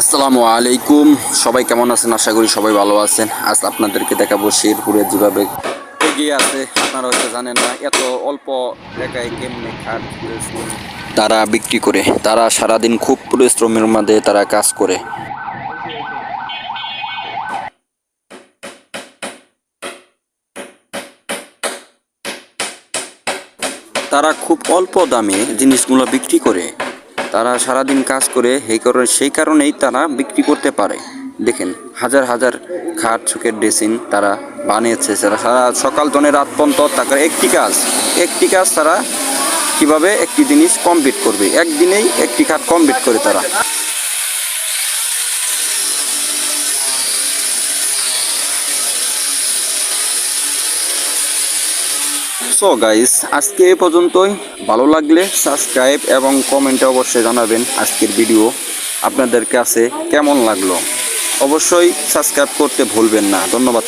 আসসালামু আলাইকুম। সবাই কেমন আছেন? আশা করি সবাই ভালো আছেন। আজ আপনাদেরকে দেখাবো শেরপুরে যেভাবে এগিয়ে আছে আপনারা হয়তো জানেন না, এত অল্প এলাকায় কেমনে খাট তারা বিক্রি করে, তারা সারাদিন খুব পরিশ্রমের মাধ্যমে তারা কাজ করে। তারা খুব অল্প দামে জিনিসগুলো বিক্রি করে। তারা সারাদিন কাজ করে, সেই কারণে, সেই কারণেই তারা বিক্রি করতে পারে। দেখেন, হাজার হাজার খাট চুকের ড্রেসিং তারা বানিয়েছে। সারা সকাল তনে রাত পর্যন্ত তার একটি কাজ একটি কাজ তারা কীভাবে একটি জিনিস কমপ্লিট করবে? একদিনেই একটি খাট কমপ্লিট করে তারা। সো গাইস, আজকে এ পর্যন্তই। ভালো লাগলে সাবস্ক্রাইব এবং কমেন্টে অবশ্যই জানাবেন আজকের ভিডিও আপনাদের কাছে কেমন লাগল। অবশ্যই সাবস্ক্রাইব করতে ভুলবেন না। ধন্যবাদ।